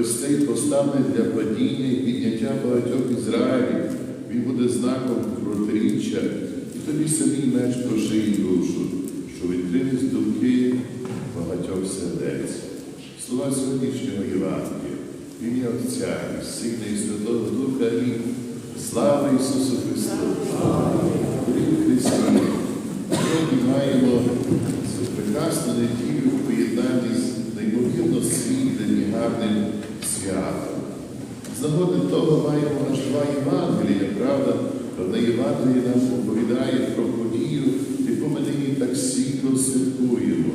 Ось цей для падіння і підняття багатьох Ізраїлів. Він буде знаком протиріччя, і тобі самій меч прошиє душу, що відкрились думки багатьох сердець. Слова сьогоднішнього Євангелія, в ім'я Отця і Сина і Святого Духа і слава Ісусу Христу! Дорогі Христі, сьогодні маємо прекрасну неділю в поєднанні з неймовірно світлим і гарним святом. З того маємо аж Євангелія, правда? Одне Євангеліє нам оповідає про подію, яку ми нині так світло святкуємо,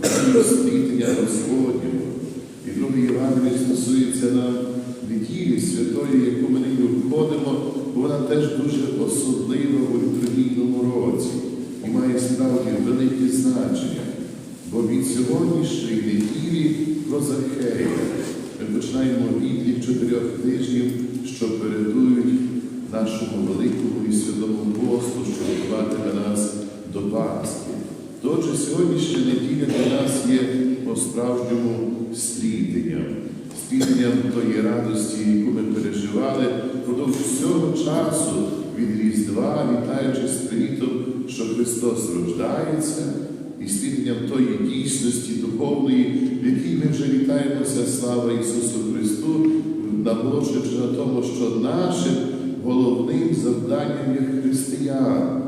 подію сплітення Господнього. І друге Євангеліє стосується нам неділі святої, яку ми нині входимо, бо вона теж дуже особлива у літургійному році і має справді велике значення. Бо від сьогоднішньої неділі про Захея ми починаємо відлік чотирьох тижнів, що передують нашому великому і святому посту, що готуватиме нас до Пасхи. Отже, сьогоднішня неділя для нас є по-справжньому стрітенням, стрітенням тої радості, яку ми переживали впродовж всього часу від Різдва, вітаючи з привітом, що Христос рождається, і свідченням тої дійсності духовної, в якій ми вже вітаємося, слава Ісусу Христу, наголошуючи на тому, що нашим головним завданням як християн,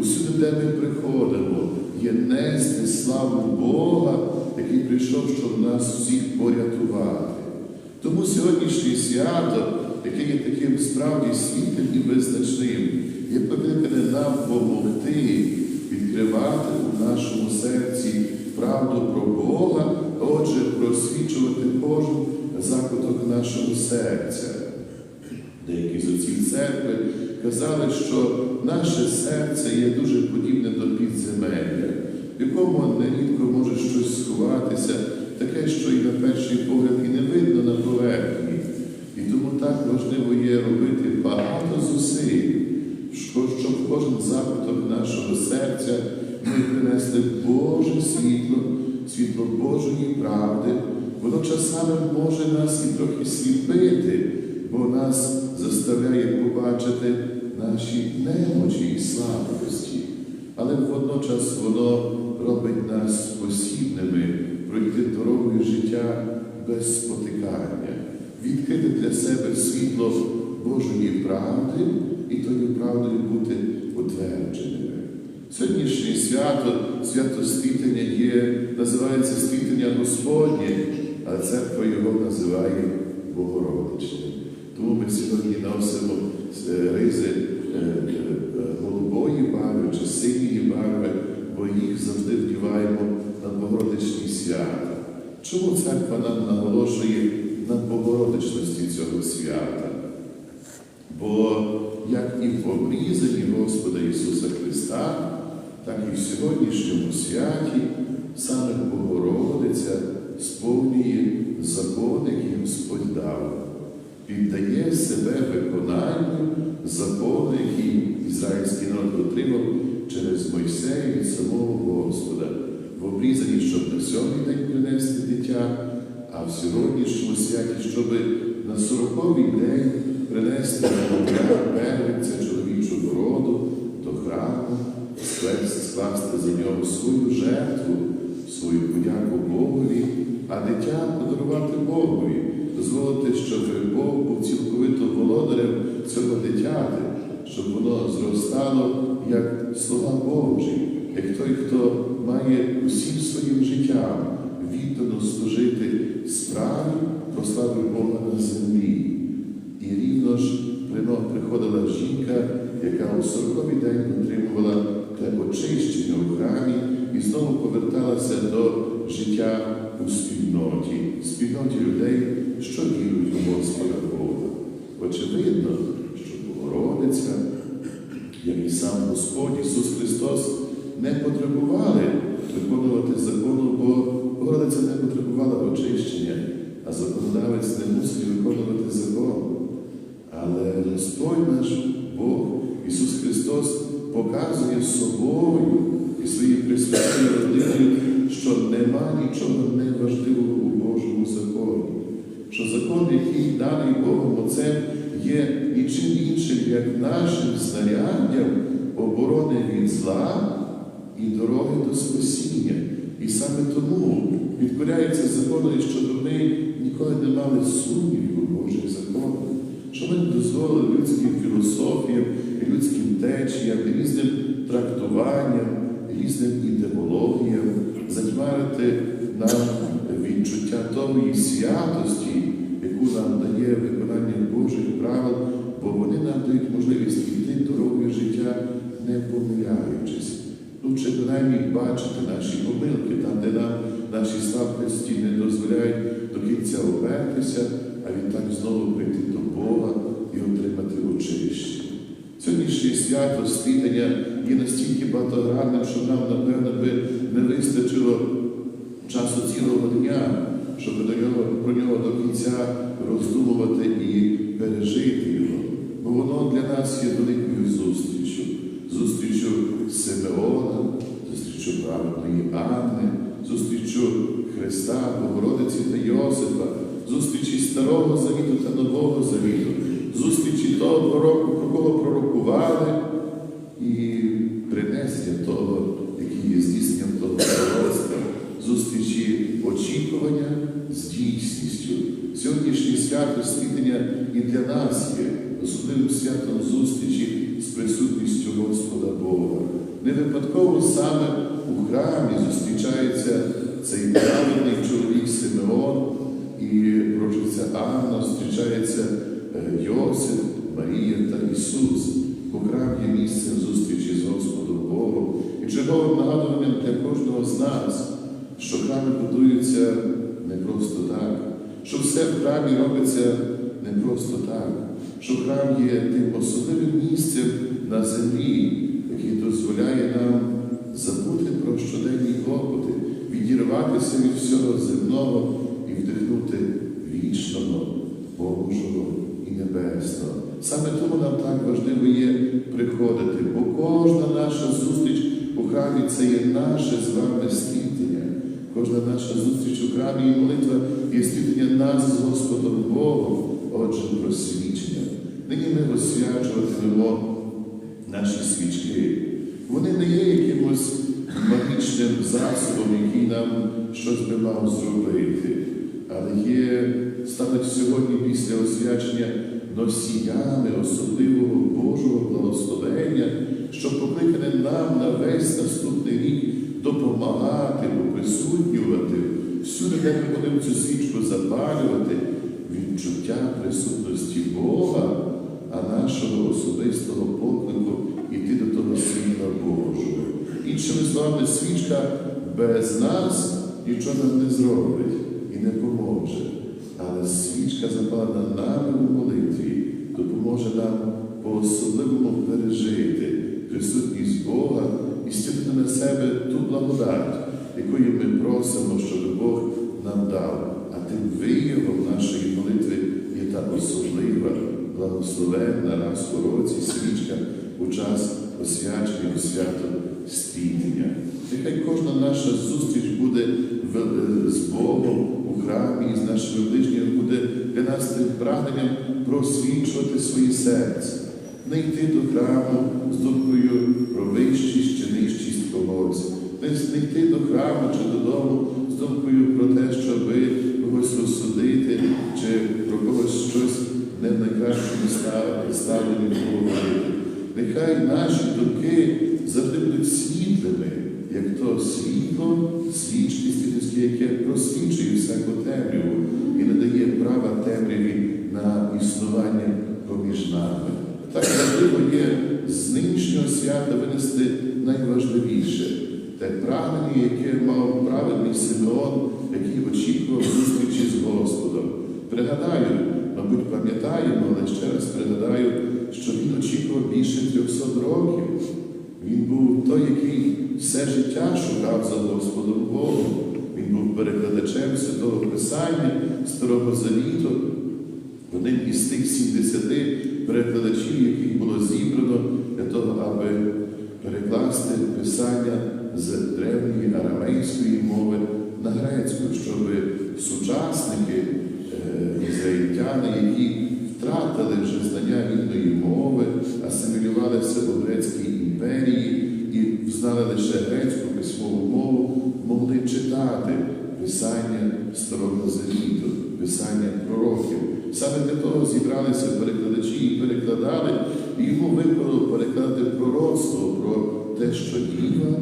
усюди, де ми приходимо, є нести славу Бога, який прийшов, щоб нас всіх порятувати. Тому сьогоднішнє свято, яке є таким справді світлим і визначним, є покликане нам допомогти відкривати у нашому серці правду про Бога, отже, просвічувати кожен закуток нашого серця. Деякі з отців церкви казали, що наше серце є дуже подібне до підземелля, в якому нерідко може щось сховатися, таке, що і на перший погляд і не видно на поверхні. І тому так важливо є робити багато зусиль, щоб кожен закуток нашого серця ми принесли Боже світло, світло Божої правди. Воно часами може нас і трохи сліпити, бо нас заставляє побачити наші немочі і слабкості. Але водночас воно робить нас спосібними пройти дорогою життя без спотикання, відкрити для себе світло Божої правди і тою правдою бути утвердженими. Сьогоднішнє свято, свято світення є, називається світення Господнє, а церква його називає Богородичним. Тому ми сьогодні носимо е, ризи е, е, голубої барви чи синьої барви, бо їх завжди вдіваємо на Богородичні свята. Чому церква нам наголошує на Богородичності цього свята? Бо як і в обрізанні Господа Ісуса Христа, так і в сьогоднішньому святі саме Богородиця сповнює закон, який Господь дав, піддає себе виконанню закону, який ізраїльський народ отримав через Мойсея від самого Господа, в обрізанні, щоб на сьомий день принести дитя, а в сьогоднішньому святі, щоб на сороковий день принести первенця чоловічого роду до храму, скласти за нього свою жертву, свою подяку Богові, а дитя подарувати Богові, дозволити, щоб Бог був цілковито володарем цього дитяти, щоб воно зростало як слова Божі, як той, хто має усім своїм життям віддано служити справі прослави Бога на землі. І рівно ж приходила жінка, яка у сороковий день отримувала те очищення у храмі і знову поверталася до життя у спільноті, спільноті людей, що вірують у Господа Бога. Очевидно, що Богородиця, як і сам Господь Ісус Христос, не потребували виконувати закону, бо Богородиця не потребувала очищення, а законодавець не мусить виконувати закон. Але Господь наш Бог, Ісус Христос, показує собою і своєю присвятою родиною, що нема нічого неважливого у Божому законі. що закон, який даний Богом Отцем, є нічим іншим, як нашим знаряддям оборони від зла і дороги до спасіння. І саме тому підкоряється закону, щоб ми ніколи не мали сумнівів у Божих законах, що ми дозволили людським філософіям, людським течіям, різним трактуванням, різним ідеологіям затьмарити нам відчуття тої святості, яку нам дає виконання Божих правил, бо вони нам дають можливість йти дорогою життя, не помиляючись. Ну, чи принаймні бачити наші помилки, там, де нам наші слабкості не дозволяють до кінця опертися, а відтак знову прийти до Бога і отримати очищення. Сьогоднішнє свято слідання є настільки багатогранним, що нам, напевно, би не вистачило часу цілого дня, щоб до нього, про нього до кінця роздумувати і пережити його. Бо воно для нас є великою зустрічю, зустрічю Симеона, зустрічю праведної Анни, зустрічю Христа, Богородиці та Йосипа, зустрічі Старого Завіту та Нового Завіту, зустрічі того пророку, про пророкували, і принесення того, який є здійсненням того пророцтва, зустрічі очікування з дійсністю. Сьогоднішнє свято світення і для нас є особливим святом зустрічі з присутністю Господа Бога. Не випадково саме у храмі зустрічається цей праведний чоловік Симеон і пророчиця Анна, зустрічається е, Йосип, Марія та Ісус. Храм є місцем зустрічі з Господом Богом і черговим нагадуванням для кожного з нас, що храми будуються не просто так, що все в храмі робиться не просто так, що храм є тим особливим місцем на землі, який дозволяє нам забути про щоденні клопоти, відірватися від всього земного і вдихнути вічного, Божого і небесного. Саме тому нам так важливо є приходити, бо кожна наша зустріч у храмі це є наше з вами слідення. Кожна наша зустріч у храмі і молитва є слідення нас з Господом Богом, отже, просвічення. Нині ми освячуватимемо наші свічки. Вони не є якимось магічним засобом, який нам щось би мав зробити, але є, стануть сьогодні після освячення носіями особливого Божого благословення, що покликане нам на весь наступний рік допомагати, присутнювати, всюди, де ми будемо цю свічку запалювати, відчуття присутності Бога, а нашого особистого поклику іти до того світла Божого. Іншими словами, свічка без нас нічого нам не зробить і не поможе. Але свічка запалена нами у молитві допоможе нам по-особливому пережити присутність Бога і стягнути на себе ту благодать, якої ми просимо, щоб Бог нам дав. А тим виявом нашої молитви є та особлива, благословенна раз у році свічка у час освячення у свято стійнення. Нехай кожна наша зустріч буде з Богом у храмі і з нашими ближніми нас прагненням просвічувати своє серце, не йти до храму з думкою про вищість чи нижчість когось, не йти до храму чи додому з думкою про те, щоби когось розсудити, чи про когось щось не в найкращому ста- ставленні поговорити. Нехай наші думки завжди будуть світлими, як то світло, світинські, яке просвічує всяку темряву і не дає права темряві на існування поміж нами. Так важливо є з нинішнього свята винести найважливіше те прагнення, яке мав праведний Симеон, який очікував зустрічі з Господом. Пригадаю, мабуть, пам'ятаємо, але ще раз пригадаю, що він очікував більше 300 років. Він був той, який все життя шукав за Господом Богом. Був перекладачем Святого Писання, Старого Завіту, одним із тих 70 перекладачів, яких було зібрано для того, аби перекласти Писання з древньої арамейської мови на грецьку, щоб сучасники е, ізраїльтяни, які втратили вже знання рідної мови, асимілювалися в Грецькій імперії і знали лише грецьку читати писання Старого Завіту, писання пророків. Саме для того зібралися перекладачі і перекладали, і йому випало перекладати пророцтво про те, що Діва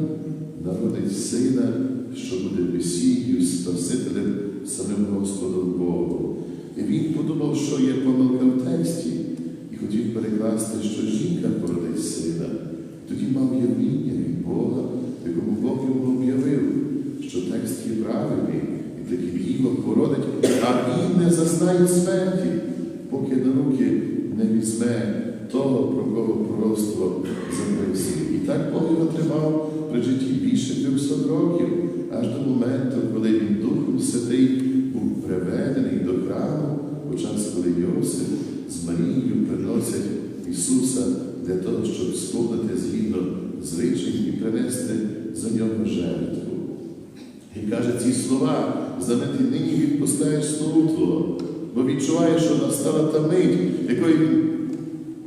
народить сина, що буде Месією, Спасителем, самим Господом Богом. І він подумав, що є помилка в тексті, і хотів перекласти, що жінка породить сина. Тоді мав явління від Бога, якому Бог йому об'явив, що текст є і таки діва породить, а він не зазнає смерті, поки на руки не візьме того, про кого пророцтво записує. І так Бог його тримав при житті більше 300 років, аж до моменту, коли він Духом Святий був приведений до храму, у час, коли Йосип з Марією приносять Ісуса для того, щоб сповнити згідно звичаєм і принести за нього жертву. І каже ці слова, за ти нині відпускаєш слово Твого, бо відчуваєш, що настала та мить, якої він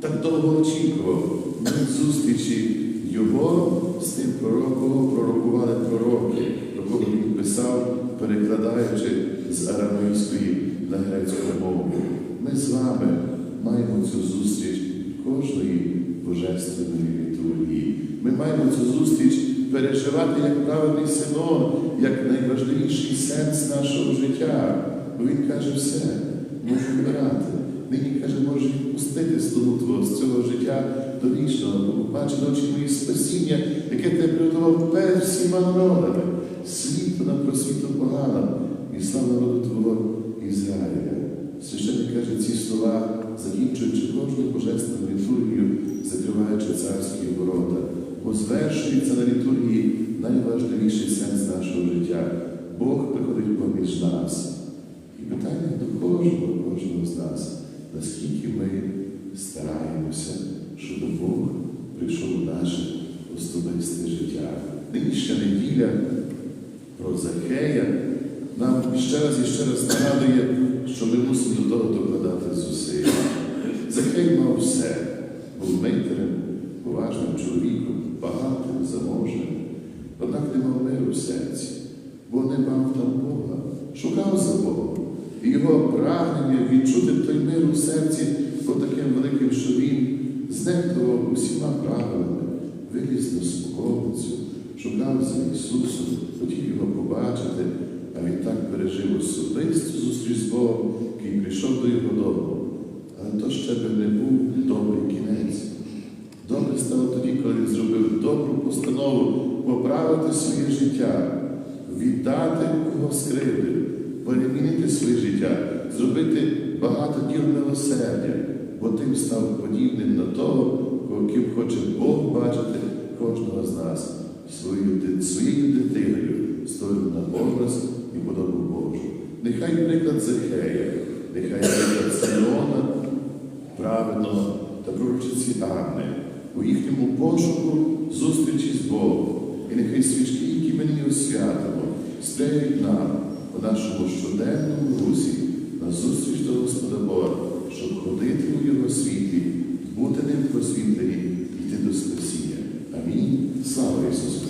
так довго очікував. Мить зустрічі його з тим пророком пророкували пророки, про кого він писав, перекладаючи з арамейської на грецьку мову. Ми з вами маємо цю зустріч кожної божественної літургії. Ми маємо цю зустріч переживати як праведний Синон, як найважливіший сенс нашого життя. Бо він каже все, можу вмирати. Нині каже, можеш відпустити слугу Твого з цього життя до вічного, бо побачити очі мої спасіння, яке ти приготував перед всіма народами, світу на просвіту поганам і слава народу Твого Ізраїля. Священник каже ці слова, закінчуючи кожну божественну літургію, закриваючи царські ворота, бо на літургії найважливіший сенс нашого життя. Бог приходить поміж нас. І питання до кожного, кожного з нас, наскільки ми стараємося, щоб Бог прийшов у наше особисте життя. Нинішня неділя про Захея нам ще раз і ще раз нагадує, що ми мусимо до того докладати зусиль. Захей мав все, був митерем, поважним чоловіком, багатим, заможним, однак не мав миру в серці, бо не мав там Бога, шукав за Богом. І його прагнення відчути той мир у серці було таким великим, що він знехтував усіма правилами, виліз на смоковницю, шукав за Ісусом, хотів його побачити, а він так пережив особисту зустріч з Богом, який прийшов до його дому. Але то ще би не був добрий кінець. Стало тоді, коли він зробив добру постанову поправити своє життя, віддати кого скривдив, перемінити своє життя, зробити багато діл милосердя, бо тим став подібним на того, ким хоче Бог бачити кожного з нас свою, своєю дитиною, створену на образ і подобу Божу. Нехай приклад Захея, нехай приклад Сиона, праведного та пророчиці Анни у їхньому пошуку зустрічі з Богом. І нехай свічки, які ми нині освятимо, стеють нам у нашому щоденному русі на зустріч до Господа Бога, щоб ходити у Його світлі, бути ним просвітлені, йти до спасіння. Амінь. Слава Ісусу!